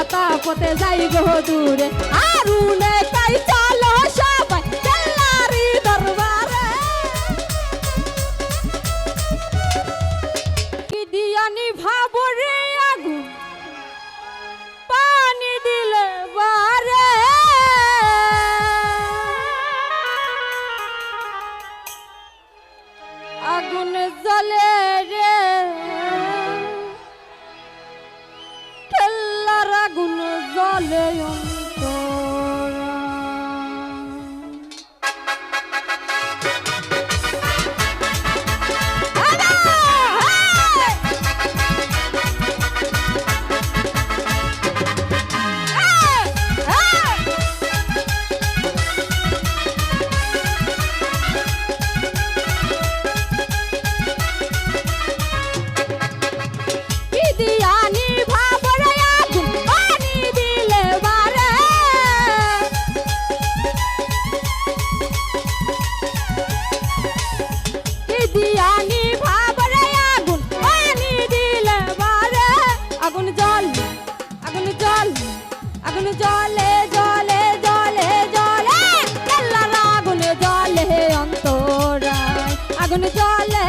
বিপতা পথে যাই গো দূরে। আরুনে তাই চলো আগুন জলে জলে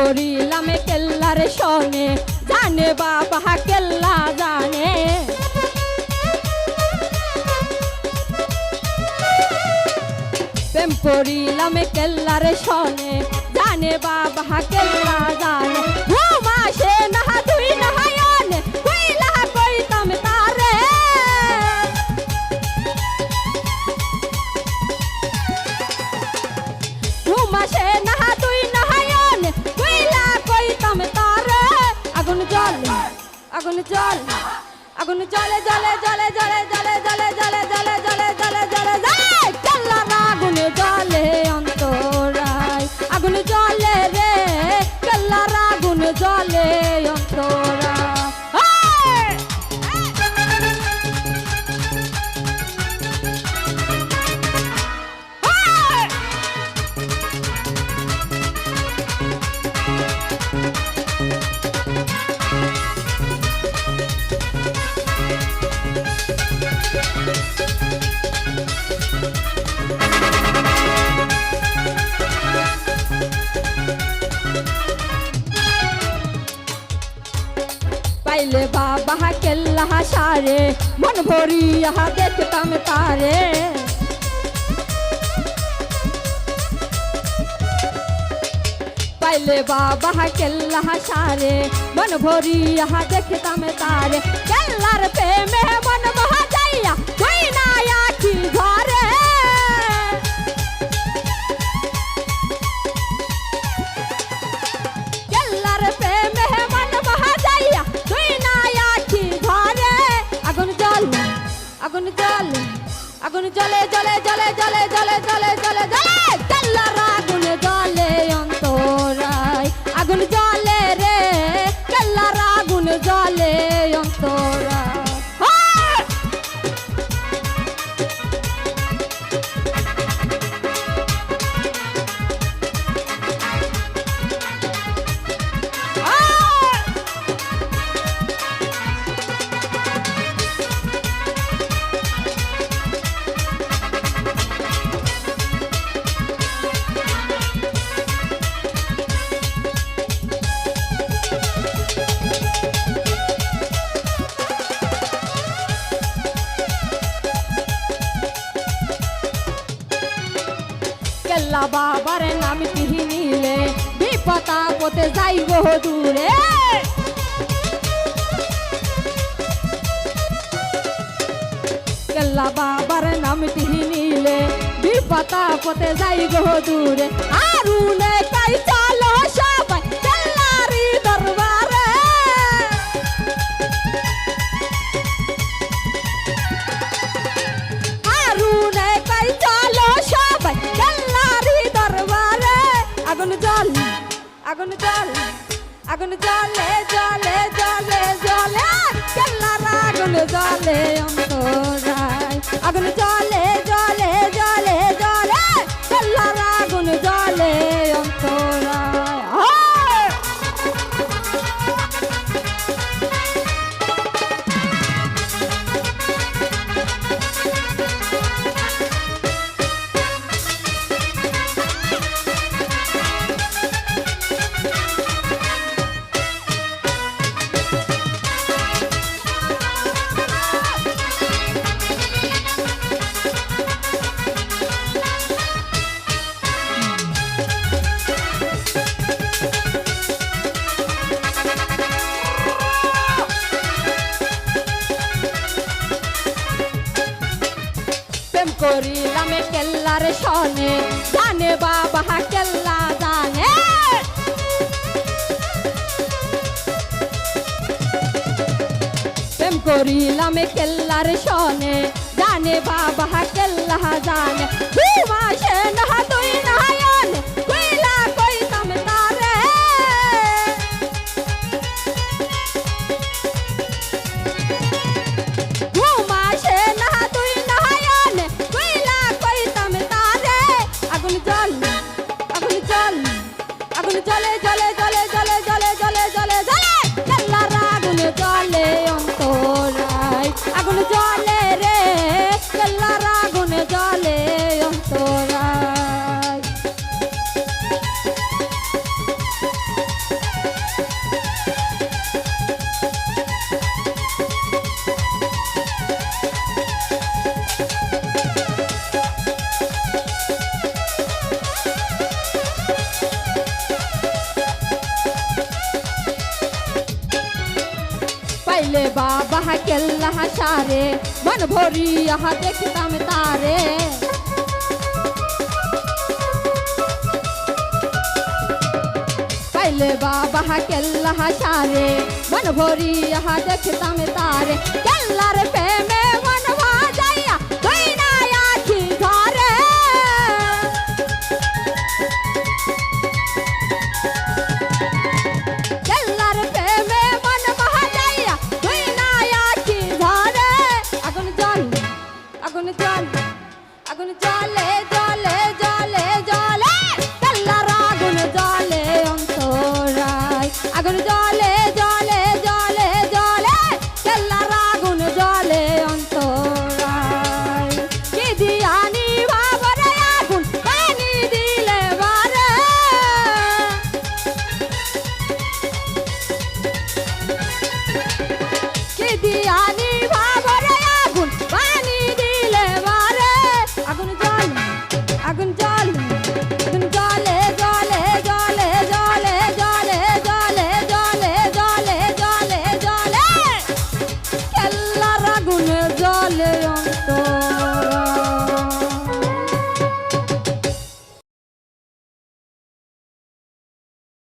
করিলাম কেল্লার সঙ্গে। জানে বাবা কেল্লা জানে। প্রেম করিলাম কেল্লার সঙ্গে। জানে বাবা কেল্লা জানে। জলে জলে জলে পাইলে বাবা কেল্লা সারে মন ভরিয়া দেখতাম তারে। পাইলে বাবা কেল্লা সারে মন ভরিয়া দেখতাম তারে। কেল্লার প্রেমে মন মহা যাইয়া তুই না আখি ঘরে জল আগুন জলে জলে জলে জলে জলে জলে জলে জলে জল্লার আগুন জলে অন্তরায় আগুন ভোলা বাবার নাম তিহি নিলে বিপতা পথে যাইব দূরে। কেল্লা বাবার নাম তিহি নিলে বিপতা পথে যাইব দূরে। আরু নে কাইতা আগুন জল আগুন জলে জলে জলে জলে কেল্লার আগুন জলে অন্তরায়। আগুন জলে জলে করিলাম কেল্লার সনে, জানে বাবা কেল্লা জানে। প্রেম করিলাম কেল্লার সনে, জানে বাবা কেল্লা জানে। দু মাসে না বাবা কেল্লা সারে, মন ভরি আহা দেখতাম তারে। পাইলে বাবা কেল্লা সারে, মন ভরি আহা দেখতাম তারে। কেল্লার পে है